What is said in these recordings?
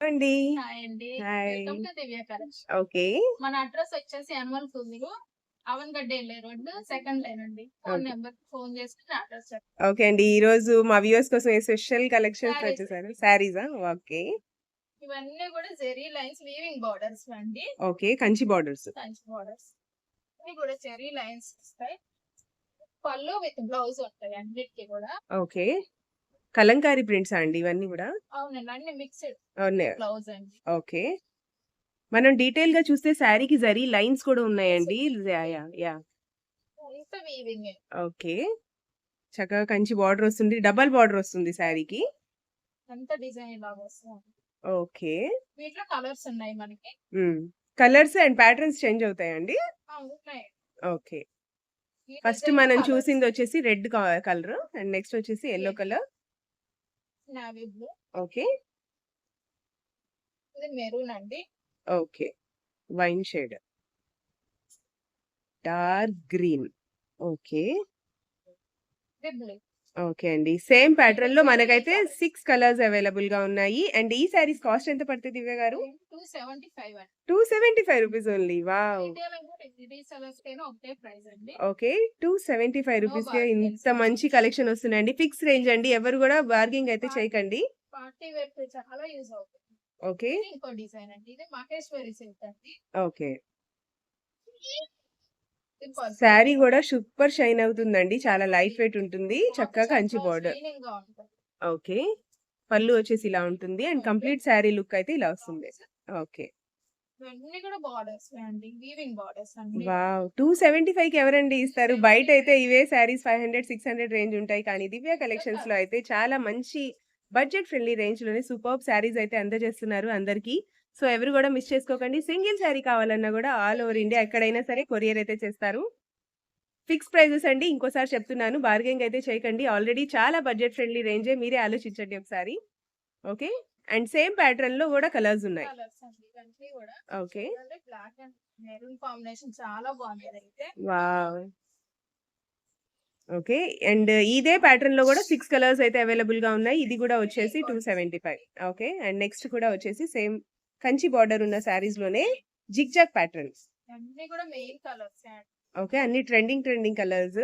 అండి హాయ్ అండి. Hi. Welcome to Divya collection. Okay. మన అడ్రస్ వచ్చేసి వెళ్ళే రోడ్డు సెకండ్ లైన్ అండి. ఫోన్. నెంబర్ ఫోన్ చేసుకుని అడ్రస్ చెప్పండి. ఓకే అండి. ఈ రోజు మా వ్యూవర్స్ కోసం స్పెషల్ కలెక్షన్స్. వచ్చేసారు? శారీసా ఓకే. ఇవన్నీ కూడా జెరీ లైన్స్ వీవింగ్ బార్డర్స్ అండి. Okay. Kanchi borders. Kanchi borders. ఇవి కూడా చెరీ లైన్స్ వస్తాయి. పళ్ళు విత్ బ్లౌజ్ ఉంటాయి అన్నిటికి కూడా. ఓకే. కలంకారీ ప్రింట్స్ అండి ఇవన్నీ కూడా? ఓకే. మనం డీటెయిల్గా చూస్తే శారీకి జరీ లైన్స్ కూడా ఉన్నాయండి. Yeah okay. చక్కగా కంచి బార్డర్ వస్తుంది. డబల్ బార్డర్ వస్తుంది శారీకి. ఓకే. కలర్స్ ఉన్నాయి మనకి. కలర్స్ అండ్ ప్యాటర్న్స్ చేంజ్ అవుతాయండి? ఓకే. ఫస్ట్ మనం. చూసింది వచ్చేసి రెడ్ కలర్ అండ్ నెక్స్ట్ వచ్చేసి yellow colour. Navy blue okay. ఇది మెరూన్ అండి. Okay. Wine shade. Dark green. Okay. ఇది బ్లూ. ఓకే అండి. సేమ్ ప్యాటర్న్లో మనకైతే సిక్స్ కలర్స్ అవైలబుల్గా ఉన్నాయి. అండ్ ఈ సారీస్ కాస్ట్ ఎంత పడుతుంది దివ్య గారు? Two seventy five rupees only. Wow! Okay. Two seventy five రూపీస్కి. ఇంత మంచి కలెక్షన్ వస్తున్నాయండి. ఫిక్స్ రేంజ్ అండి. ఎవరు కూడా బార్గింగ్ అయితే చేయకండి. పార్టీ వేర్కి చాలా యూజ్ అవుతుంది. ఓకే. ఇంకో డిజైన్ అండి. ఇది మహేశ్వరి సిల్క్ అండి. ఓకే. శారీ కూడా సూపర్ షైన్ అవుతుందండి. చాలా లైట్ వెయిట్ ఉంటుంది. చక్కగా కంచి బార్డర్. ఓకే. పళ్ళు వచ్చేసి ఇలా ఉంటుంది. అండ్ కంప్లీట్ శారీ లుక్ అయితే ఇలా వస్తుంది. ఓకే. వావ్. టూ సెవెంటీ ఫైవ్కి ఎవరండి ఇస్తారు? బయట అయితే ఇవే saris five hundred six hundred range ఉంటాయి. కానీ దివ్య కలెక్షన్స్లో అయితే చాలా మంచి బడ్జెట్ ఫ్రెండ్లీ రేంజ్లోనే సూపర్ శారీస్ అయితే అందజేస్తున్నారు అందరికి. సో ఎవరు కూడా మిస్ చేసుకోకండి. సింగిల్ శారీ కావాలన్నా కూడా ఆల్ ఓవర్ ఇండియా ఎక్కడైనా సరే కొరియర్ అయితే చేస్తారు. ఫిక్స్ ప్రైజెస్ అండి. ఇంకోసారి చెప్తున్నాను. బార్గెంగ్ అయితే చేయకండి. ఆల్రెడీ చాలా బడ్జెట్ ఫ్రెండ్లీ రేంజే. మీరే ఆలోచించండి ఒకసారి. ఓకే? అండ్ సేమ్ ప్యాటర్న్లో కూడా కలర్స్ ఉన్నాయి. ఓకే. ఓకే? అండ్ ఇదే ప్యాటర్న్లో కూడా సిక్స్ కలర్స్ అయితే అవైలబుల్గా ఉన్నాయి. ఇది కూడా వచ్చేసి two seventy five. Okay? And next కూడా వచ్చేసి సేమ్ కంచి బార్డర్ ఉన్న శారీస్లోనే జిగ్ జాగ్ ప్యాటర్న్స్. ఓకే అన్ని trending trending colours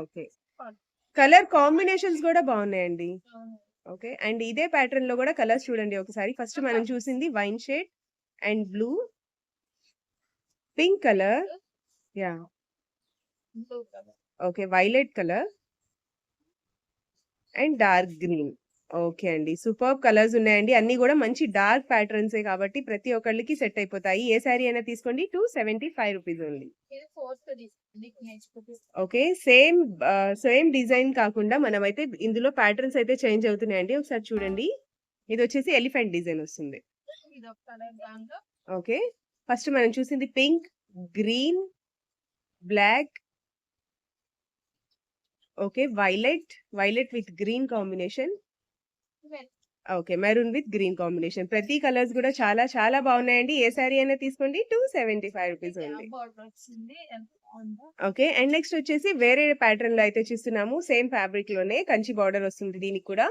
okay. Colour combinations కూడా బాగున్నాయండి. ఓకే అండ్ ఇదే ప్యాటర్న్లో కూడా కలర్స్ చూడండి ఒకసారి. ఫస్ట్ మనం చూసింది wine shade and blue. Pink colour yeah okay violet colour and dark green okay అండి. సూపర్ కలర్స్ ఉన్నాయండి. అన్ని కూడా మంచి డార్క్ ప్యాటర్న్సే కాబట్టి ప్రతి ఒక్కళ్ళకి సెట్ అయిపోతాయి. ఏ శారీ అయినా తీసుకోండి. Two seventy five rupees only. Okay. Same same design కాకుండా మనమైతే ఇందులో ప్యాటర్న్స్ అయితే చేంజ్ అవుతున్నాయండి. ఒకసారి చూడండి. ఇది వచ్చేసి ఎలిఫెంట్ డిజైన్ వస్తుంది. ఓకే. ఫస్ట్ మనం చూసింది pink green black. Okay. Violet violet with green combination. Okay maroon with green combination ప్రతి కలర్స్ కూడా చాలా చాలా బాగున్నాయండి. ఏ శారీ అయినా తీసుకోండి. టూ సెవెంటీ ఫైవ్ రూపీస్ బాగుందో ఓకే అండ్ నెక్స్ట్ వచ్చేసి వేరే ప్యాటర్న్లో అయితే చూస్తున్నాము. సేమ్ ఫ్యాబ్రిక్లోనే కంచి బార్డర్ వస్తుంది దీనికి కూడా.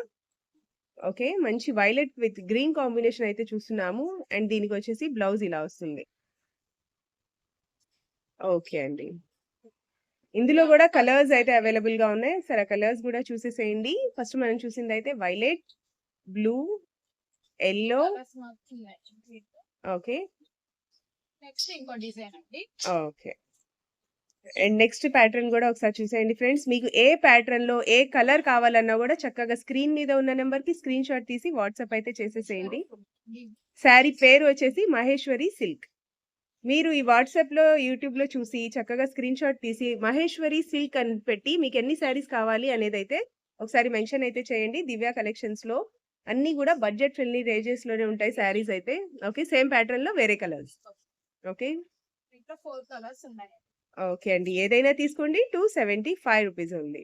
ఓకే మంచి వైలెట్ విత్ గ్రీన్ కాంబినేషన్ అయితే చూస్తున్నాము. అండ్ దీనికి వచ్చేసి బ్లౌజ్ ఇలా వస్తుంది. ఓకే అండి. ఇందులో కూడా కలర్స్ అయితే అవైలబుల్గా ఉన్నాయి. సరే కలర్స్ కూడా చూసేసేయండి. ఫస్ట్ మనం చూసింది అయితే violet blue yellow okay next ఇంకో డిజైన్ అండి. ఓకే అండ్ నెక్స్ట్ ప్యాటర్న్ కూడా ఒకసారి చూసేయండి ఫ్రెండ్స్ మీకు ఏ ప్యాటర్న్లో ఏ కలర్ కావాలన్నా కూడా చక్కగా స్క్రీన్ మీద ఉన్న నెంబర్కి స్క్రీన్ షాట్ తీసి వాట్సాప్ అయితే చేసేసేయండి. శారీ పేరు వచ్చేసి మహేశ్వరి సిల్క్. మీరు ఈ వాట్సాప్లో యూట్యూబ్లో చూసి చక్కగా స్క్రీన్ షాట్ తీసి మహేశ్వరి సిల్క్ అని పెట్టి మీకు ఎన్ని శారీస్ కావాలి అనేది అయితే ఒకసారి మెన్షన్ అయితే చేయండి. దివ్య కలెక్షన్స్లో అన్ని కూడా బడ్జెట్ ఫ్రెండ్లీ రేంజెస్లోనే ఉంటాయి శారీస్ అయితే. ఓకే సేమ్ ప్యాటర్న్లో వేరే కలర్స్. ఓకే. ఇంకా ఫోర్ కలర్స్ ఉన్నాయి. ఓకే అండి. ఏదైనా తీసుకోండి. టూ సెవెంటీ ఫైవ్ రూపీస్ ఉంది.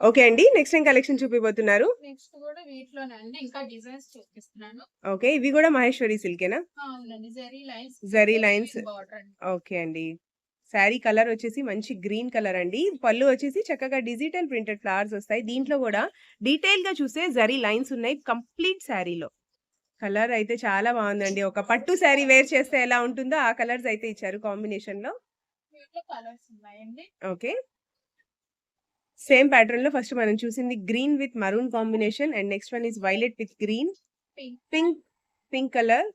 ఓకే అండి. నెక్స్ట్ ఏం కలెక్షన్ చూపిపోతున్నారు నెక్స్ట్ కూడా వీటిలోనే అండి. ఇంకా డిజైన్స్ చూపిస్తున్నాను. ఓకే ఇవి కూడా మహేశ్వరి సిల్కేనా? జరీ లైన్స్ జరీ ఓకే అండి. శారీ కలర్ వచ్చేసి మంచి గ్రీన్ కలర్ అండి. పళ్ళు వచ్చేసి చక్కగా డిజిటల్ ప్రింటెడ్ ఫ్లవర్స్ వస్తాయి. దీంట్లో కూడా డీటెయిల్గా చూస్తే జరీ లైన్స్ ఉన్నాయి కంప్లీట్ శారీలో. కలర్ అయితే చాలా బాగుందండి. ఒక పట్టు శారీ వేర్ చేస్తే ఎలా ఉంటుందో ఆ కలర్స్ అయితే ఇచ్చారు కాంబినేషన్లో. వీటిలో కలర్స్ ఉన్నాయండి. ఓకే. సేమ్ ప్యాటర్న్లో ఫస్ట్ మనం చూసింది green with maroon combination and next one is violet with green. Pink pink colour.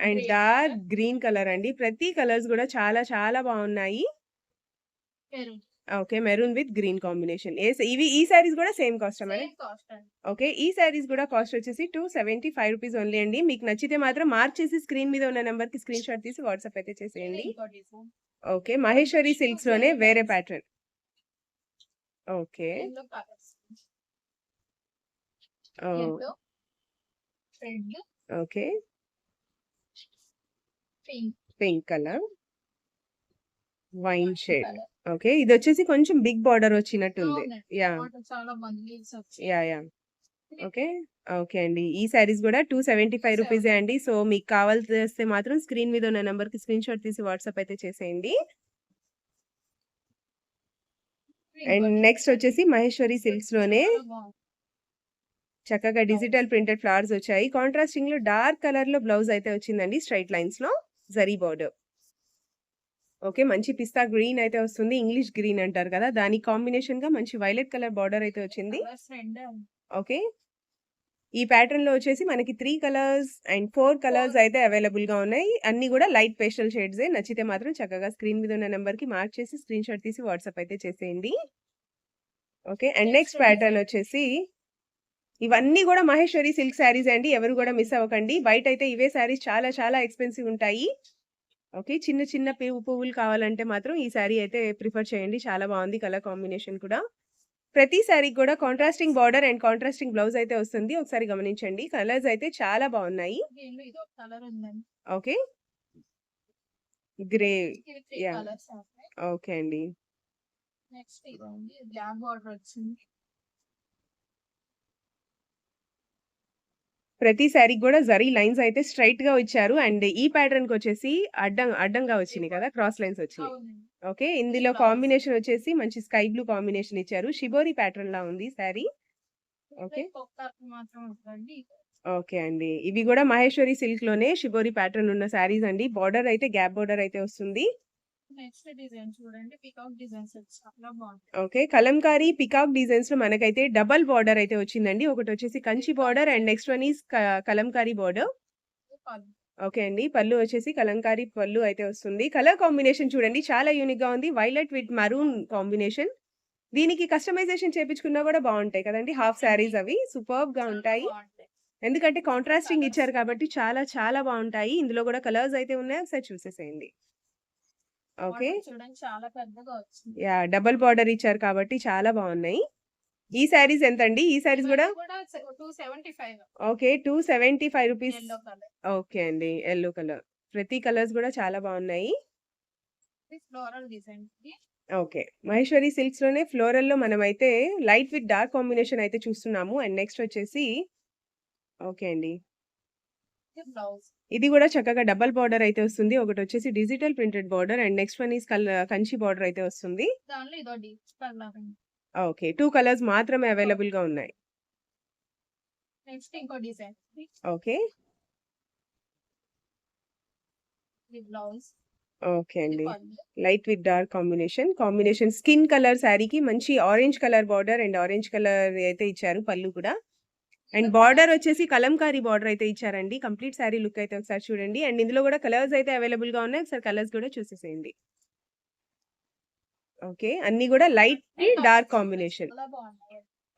And dark green colour అండి. ప్రతి కలర్స్ కూడా చాలా చాలా బాగున్నాయి. Okay maroon with green combination. ఏ ఇవి ఈ సారీస్ కూడా సేమ్ కాస్ట్ అండి. ఓకే ఈ సారీస్ కూడా కాస్ట్ వచ్చేసి two seventy five rupees only అండి. మీకు నచ్చితే మాత్రం మార్క్ చేసి స్క్రీన్ మీద ఉన్న నెంబర్కి స్క్రీన్ షాట్ తీసి వాట్సాప్ అయితే చేసేయండి. ఓకే మహేశ్వరి సిల్క్స్లోనే వేరే pattern. Okay. Okay. Pink. Colour. Wine shade. Okay ఇది వచ్చేసి కొంచెం బిగ్ బార్డర్ వచ్చినట్టుంది. Yeah. Yeah yeah. Okay okay అండి. ఈ సారీస్ కూడా టూ సెవెంటీ ఫైవ్ రూపీసే అండి. సో మీకు కావాల్సి వస్తే మాత్రం స్క్రీన్ మీద ఉన్న నెంబర్కి స్క్రీన్ షాట్ తీసి వాట్సాప్ అయితే చేసేయండి. అండ్. నెక్స్ట్ వచ్చేసి మహేశ్వరి సిల్క్స్లోనే. చక్కగా డిజిటల్ ప్రింటెడ్ ఫ్లవర్స్ వచ్చాయి. కాంట్రాస్టింగ్లో డార్క్ కలర్లో బ్లౌజ్ అయితే వచ్చిందండి స్ట్రైట్ లైన్స్లో జరీ బార్డర్ ఓకే మంచి పిస్తా గ్రీన్ అయితే వస్తుంది ఇంగ్లీష్ గ్రీన్ అంటారు కదా దాని కాంబినేషన్గా మంచి వైలెట్ కలర్ బార్డర్ అయితే వచ్చింది. ఓకే ఈ ప్యాటర్న్లో వచ్చేసి మనకి three colours and four colours. అయితే అవైలబుల్గా ఉన్నాయి అన్ని కూడా లైట్ పేస్టల్ షేడ్స్ నచ్చితే మాత్రం చక్కగా స్క్రీన్ మీద ఉన్న నెంబర్కి మార్క్ చేసి స్క్రీన్ షాట్ తీసి వాట్సాప్ అయితే చేసేయండి ఓకే అండ్ నెక్స్ట్ ప్యాటర్న్. వచ్చేసి ఇవన్నీ కూడా మహేశ్వరి సిల్క్ శారీస్ అండి. ఎవరు కూడా మిస్ అవ్వకండి. బయట అయితే ఇవే శారీస్ చాలా చాలా ఎక్స్పెన్సివ్ ఉంటాయి. ఓకే చిన్న చిన్న పువ్వు పువ్వులు కావాలంటే మాత్రం ఈ శారీ అయితే ప్రిఫర్ చేయండి. చాలా బాగుంది కలర్ కాంబినేషన్ కూడా. ప్రతి శారీకి కూడా contrasting border and contrasting blouse అయితే వస్తుంది. ఒకసారి గమనించండి. కలర్స్ అయితే చాలా బాగున్నాయి. ఓకే. గ్రే ఓకే అండి నెక్స్ట్ ఇది ఉంది బ్లాక్ బార్డర్ వచ్చింది ప్రతి శారీకి కూడా జరీ లైన్స్ అయితే స్ట్రైట్గా ఇచ్చారు అండ్ ఈ ప్యాటర్న్కి వచ్చేసి అడ్డం అడ్డంగా వచ్చినాయి కదా క్రాస్ లైన్స్ వచ్చినాయి ఓకే ఇందులో. కాంబినేషన్ వచ్చేసి మంచి స్కై బ్లూ కాంబినేషన్ ఇచ్చారు. షిబోరి ప్యాటర్న్ లా ఉంది శారీ. ఓకే. ఓకే అండి. ఇవి కూడా మహేశ్వరి సిల్క్లోనే షిబోరి ప్యాటర్న్ ఉన్న శారీస్ అండి. బార్డర్ అయితే గ్యాప్ బార్డర్ అయితే వస్తుంది. నెక్స్ట్ డిజైన్ చూడండి. పికౌట్ డిజైన్స్ చాలా బాగుంది ఓకే కలంకారీ పికాక్ డిజైన్స్లో మనకైతే డబల్ బార్డర్ అయితే వచ్చిందండి. ఒకటి వచ్చేసి Kanchi border and next one is Kalamkari border. Okay అండి. పళ్ళు వచ్చేసి కలంకారీ పళ్ళు అయితే వస్తుంది. కలర్ కాంబినేషన్ చూడండి. చాలా యూనిక్గా ఉంది. వైలెట్ విత్ మరూన్ కాంబినేషన్ దీనికి కస్టమైజేషన్ చేపించుకున్నా కూడా బాగుంటాయి కదండి. హాఫ్ శారీస్ అవి. సూపర్బ్గా ఉంటాయి. ఎందుకంటే కాంట్రాస్టింగ్. ఇచ్చారు కాబట్టి చాలా చాలా బాగుంటాయి. ఇందులో కూడా కలర్స్ అయితే ఉన్నాయి. ఒకసారి చూసేసేయండి. ఓకే. చూడండి చాలా పెద్దగా వచ్చింది. యా డబల్ బార్డర్ ఇచ్చారు కాబట్టి చాలా బాగున్నాయి. ఈ శారీస్ ఎంత అండి ఈ శారీస్ కూడా? Okay two seventy five rupees. Okay అండి ఎల్లో కలర్ ప్రతి కలర్స్ కూడా చాలా బాగున్నాయి. ఓకే మహేశ్వరి సిల్క్స్లోనే ఫ్లోరల్లో మనం అయితే లైట్ విత్ డార్క్ కాంబినేషన్ అయితే చూస్తున్నాము. అండ్ నెక్స్ట్ వచ్చేసి ఓకే అండి. బ్లౌజ్ ఇది కూడా చక్కగా డబల్ బార్డర్ అయితే వస్తుంది. ఒకటి వచ్చేసి digital printed border and next one is Kanchi border అయితే వస్తుంది. ఓకే టూ కలర్స్ మాత్రమే అవైలబుల్గా ఉన్నాయి. ఓకే. ఓకే అండి. Light with dark combination. Combination skin colour శారీకి మంచి orange colour border and orange colour అయితే ఇచ్చారు పళ్ళు కూడా. అండ్ బార్డర్ వచ్చేసి కలంకారీ బార్డర్ అయితే ఇచ్చారండి. కంప్లీట్ శారీ లుక్ అయితే ఒకసారి చూడండి. అండ్ ఇందులో కూడా కలర్స్ అయితే అవైలబుల్గా ఉన్నాయి. ఒకసారి కలర్స్ కూడా చూసేసేయండి. ఓకే. అన్ని కూడా లైట్ డార్క్ కాంబినేషన్.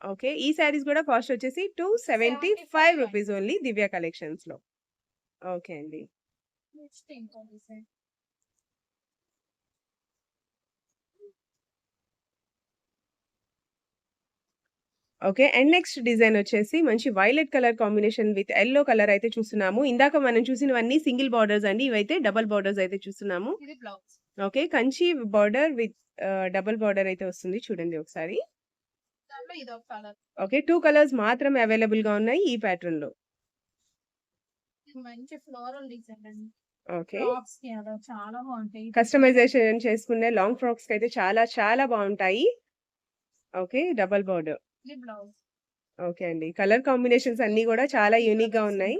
ఓకే. ఈ శారీస్ కూడా కాస్ట్ వచ్చేసి two seventy five rupees only Divya కలెక్షన్స్లో ఓకే అండి నెక్స్ట్ ఇంకో design okay and next design వచ్చేసి మంచి violet colour combination with yellow colour అయితే చూస్తున్నాము. ఇందాక మనం చూసినవన్నీ సింగిల్ బార్డర్స్ అండి ఇవైతే డబల్ బార్డర్స్ అయితే చూస్తున్నాము. Okay Kanchi border with double border అయితే వస్తుంది చూడండి ఒకసారి. ఓకే టూ కలర్స్ మాత్రమే అవైలబుల్గా ఉన్నాయి ఈ ప్యాటర్న్లో. మంచి ఫ్లోరల్ డిజైన్ అండి. ఓకే టాప్స్కి అలా చాలా బాగుంటాయి. కస్టమైజేషన్ చేసుకునే లాంగ్ ఫ్రాక్స్ అయితే చాలా చాలా బాగుంటాయి. ఓకే డబల్ బార్డర్ ఓకే అండి. కలర్ కాంబినేషన్స్ అన్నీ గూడా చాలా యూనిక్‌గా ఉన్నాయి.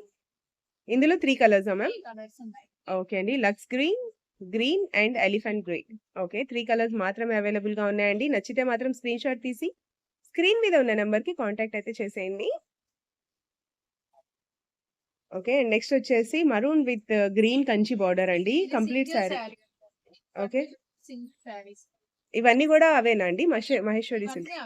ఇందులో 3 కలర్సా మ్యామ్? 3 కలర్స్ ఉన్నాయి. ఓకే అండి. Lux green, green and elephant grey. Okay. 3 colours మాత్రమే అవైలబుల్‌గా ఉన్నాయండి. నచ్చితే మాత్రం స్క్రీన్‌షాట్ తీసి స్క్రీన్ మీద ఉన్న నంబర్‌కి కాంటాక్ట్ అయితే చేసేయండి. ఓకే. అండ్ నెక్స్ట్ వచ్చేసి maroon with green Kanchi border అండి. కంప్లీట్ సారీ. శారీ. ఓకే. ఇవన్నీ గూడా అవేనా అండి? మహేశ్వరి సిల్క్స్.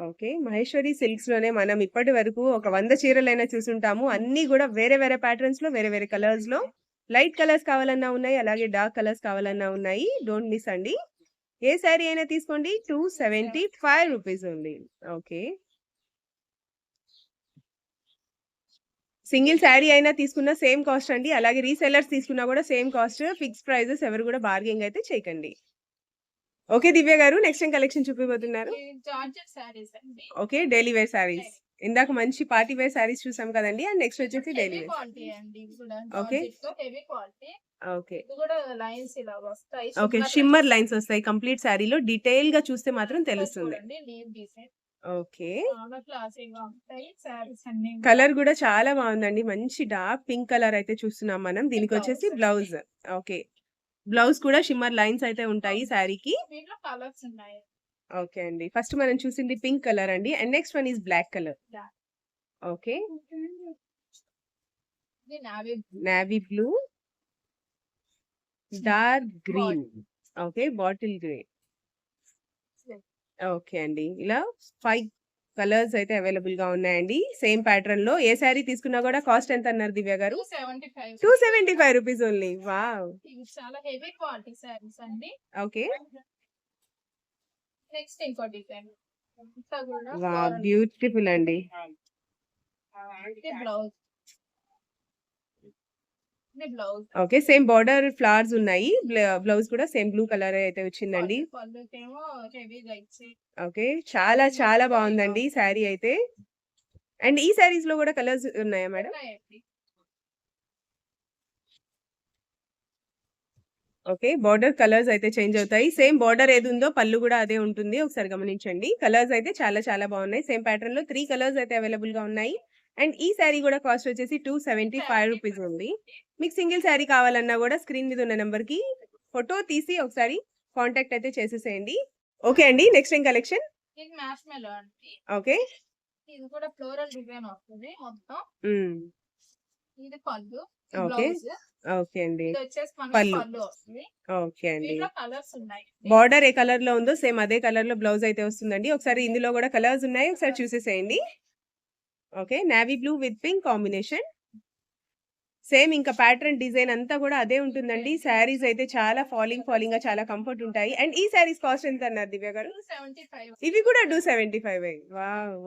ఓకే. మహేశ్వరి సిల్క్స్లోనే మనం ఇప్పటి వరకు ఒక వంద చీరలైనా చూసుంటాము. అన్ని కూడా వేరే వేరే ప్యాటర్న్స్‌లో, వేరే వేరే కలర్స్లో లైట్ కలర్స్ కావాలన్నా ఉన్నాయి. అలాగే డార్క్ కలర్స్ కావాలన్నా ఉన్నాయి. డోంట్ మిస్ అండి. ఏ శారీ అయినా తీసుకోండి. 275 rupees only. Okay. Single sari అయినా తీసుకున్న సేమ్ కాస్ట్ అండి. అలాగే రీసెల్లర్స్ తీసుకున్నా కూడా సేమ్ కాస్ట్. ఫిక్స్ ప్రైజెస్ ఎవరు కూడా బార్గెయింగ్ అయితే చేయకండి. ఓకే దివ్య గారు నెక్స్ట్ ఏం కలెక్షన్ చూపిపోతున్నారు? ఓకే. Daily wear saris. ఇందాక మంచి పార్టీ వేర్ శారీస్ చూసాం కదండీ! అండ్ నెక్స్ట్ వచ్చేసి డైలీ వేర్. కూడా. ఓకే. ఓకే. కూడా. ఓకే. Shimmer lines. వస్తాయి. కంప్లీట్ శారీలో డీటెయిల్‌గా చూస్తే మాత్రం తెలుస్తుంది. ఓకే. కూడా. కలర్ గూడా చాలా బావుందండి. మంచి డార్క్ పింక్ కలర్ అయితే చూస్తున్నాం మనం. దీనికొచ్చేసి బ్లౌజ్. బ్లౌజ్. ఓకే. బ్లౌజ్ కూడా షిమ్మర్ లైన్స్ అయితే ఉంటాయి శారీకి. వీటిలో కలర్స్ ఉన్నాయి. ఓకే అండి. ఫస్ట్ మనం చూసింది పింక్ కలర్ అండి. And next one is black colour. Okay. Navy blue. Dark green. Okay. Bottle green. Okay అండి. ఇలా 5 కలర్స్ అయితే అవైలబుల్‌గా ఉన్నాయండి. సేమ్ ప్యాటర్న్‌లో ఏ శారీ తీసుకున్నా గూడా కాస్ట్ ఎంత అన్నారు దివ్య గారు? 275. 275 రూపీస్ ఓన్లీ. వావ్! చాలా హెవీ క్వాలిటీ శారీస్ అండి. ఓకే. నెక్స్ట్ ఇంకో డిజైన్. కూడా. బ్యూటిఫుల్ అండి. Blouse. Okay. Same border flowers ఉన్నాయి. బ్ల బ్లౌజ్ కూడా సేమ్ బ్లూ కలర్ అయితే వచ్చిందండి. ఓకే. చాలా చాలా బావుందండి శారీ అయితే. అండ్ ఈ శారీస్‌లో గూడా కలర్స్ ఉన్నాయా మేడం? ఓకే. బోర్డర్ కలర్స్ అయితే చేంజ్ అవుతాయి. సేమ్ బోర్డర్ ఏదుందో పళ్ళు గూడా అదే ఉంటుంది. ఒకసారి గమనించండి. కలర్స్ అయితే చాలా చాలా బావున్నాయి. సేమ్ ప్యాటర్న్‌లో 3 కలర్స్ అయితే అవైలబుల్‌గా ఉన్నాయి. అండ్ ఈ శారీ గూడా కాస్ట్ వచ్చేసి 275 రూపీస్ ఉంది. మీకు సింగిల్ శారీ కావాలన్నా గూడా స్క్రీన్ మీద ఉన్న నంబర్‌కి ఫోటో తీసి ఒకసారి కాంటాక్ట్ అయితే చేసేసేయండి. ఓకే అండి. నెక్స్ట్ ఏం కలెక్షన్? ఓకే. ఇది కూడా ఫ్లోరల్ డిజైన్ వస్తది మొత్తం. ఇది పళ్ళు. ఓకే. అండి. పళ్ళు. ఓకే అండి. దీంట్లో కలర్స్ ఉన్నాయి. బోర్డర్ ఏ కలర్‌లో ఉందో సేమ్ అదే కలర్‌లో బ్లౌజ్ అయితే వస్తుందండి. ఒకసారి ఇందులో గూడా కలర్స్ ఉన్నాయి. ఒకసారి చూసేసేయండి. Okay. Navy blue with pink combination. Same ఇంకా ప్యాటర్న్ డిజైన్ అంతా గూడా అదే ఉంటుందండి. శారీస్ అయితే చాలా ఫాలింగ్ ఫాలింగ్‌గా చాలా కంఫర్ట్ ఉంటాయి. అండ్ ఈ శారీస్ కాస్ట్ ఎంత అన్నారు దివ్య గారు? 275. ఇవి కూడా 275 వావ్!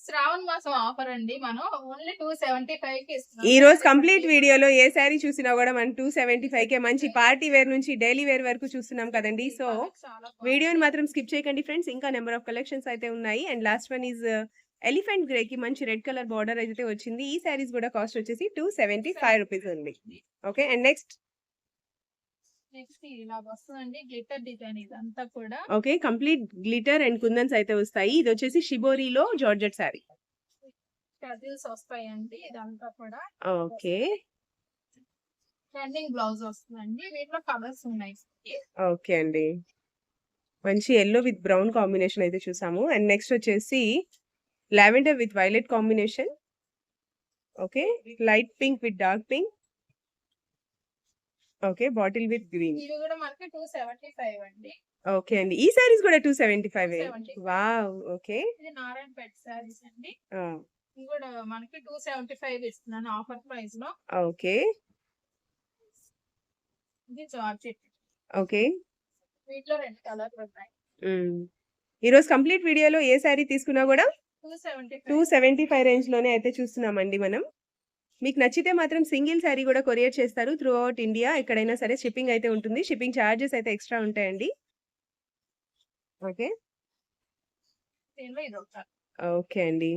శ్రావణ మాసం ఆఫర్ అండి. మనం ఓన్లీ 275కి ఇస్తున్నాం. ఈ రోజు కంప్లీట్ వీడియోలో ఏ శారీ చూసినా గూడా మనం 275కే మంచి పార్టీ వేర్ నుంచి డైలీ వేర్ వరకు చూస్తున్నాం కదండీ! సో వీడియోని మాత్రం స్కిప్ చేయకండి ఫ్రెండ్స్. ఇంకా నంబర్ ఆఫ్ కలెక్షన్స్ అయితే ఉన్నాయి. And last one is elephant గ్రేకి మంచి రెడ్ కలర్ బోర్డర్ అయితే వచ్చింది. ఈ శారీస్ గూడా కాస్ట్ వచ్చేసి 275 రూపీస్ ఉంది. ఓకే. అండ్ నెక్స్ట్ నెక్స్ట్ ఇలా వస్తుందండి. గ్లిట్టర్ డిజైన్ ఇదంతా కూడా. Okay. Complete glitter and kundans అయితే వస్తాయి. ఇది వచ్చేసి షిబోరిలో జార్జెట్ శారీ. వస్తాయండి. ఇదంతా కూడా. ఓకే. బ్లౌజ్ వస్తుందండి. వీటిలో కలర్స్ ఉన్నాయి. ఓకే అండి. మంచి యెల్లో విత్ బ్రౌన్ కాంబినేషన్ అయితే చూసాము. అండ్ నెక్స్ట్ వచ్చేసి lavender with violet combination. Okay. Light pink with dark pink. Okay. Bottle with green. కూడా మనకి 275 అండి. ఓకే అండి. ఈ శారీస్ కూడా 275 275. వావ్! ఓకే. ఇది నారాయణపేట శారీస్ అండి. ఇవి కూడా మనకి 275 ఇస్తున్నాను ఆఫర్ ప్రైస్లో. ఓకే. ఇది జార్జెట్. ఓకే. వీటిలో 2 కలర్లు ఉన్నాయి. ఈరోజు కంప్లీట్ వీడియోలో ఏ శారీ తీసుకున్నా గూడా 275. 275 రేంజ్‌లోనే అయితే చూస్తున్నామండి మనం. మీకు నచ్చితే మాత్రం సింగిల్ శారీ గూడా కొరియర్ చేస్తారు త్రూ ఔట్ ఇండియా. ఎక్కడైనా సరే షిప్పింగ్ అయితే ఉంటుంది. షిప్పింగ్ చార్జెస్ అయితే ఎక్స్‌ట్రా ఉంటాయండి. ఓకే. ఓకే అండి.